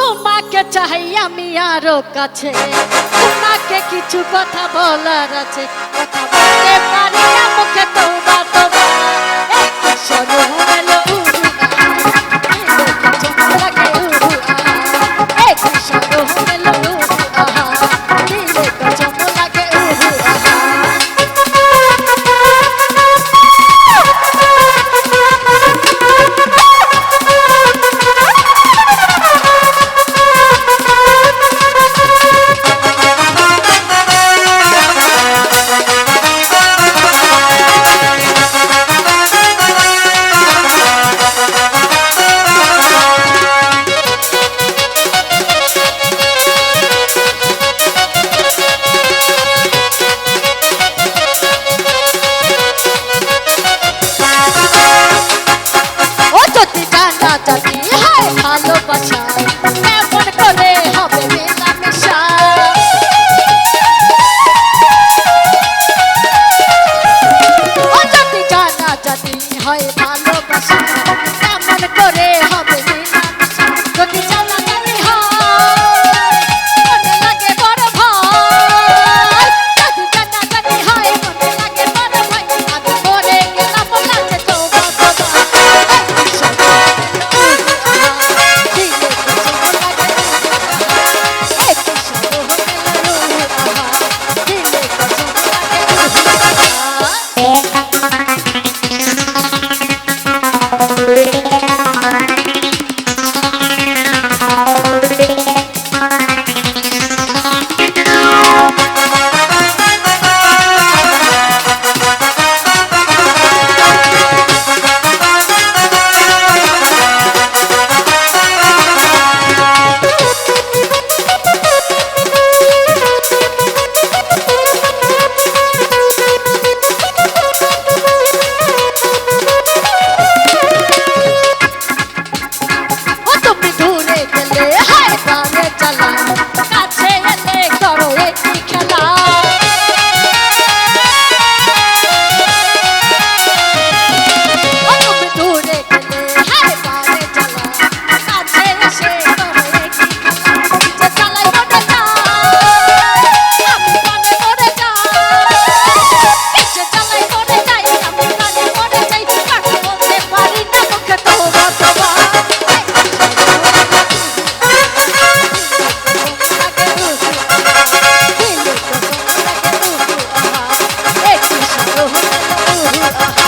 তোমাকে চাই আমি আরও কাছে। তোমাকে কিছু কথা বলার আছে কথা বলতে পারি। Oh,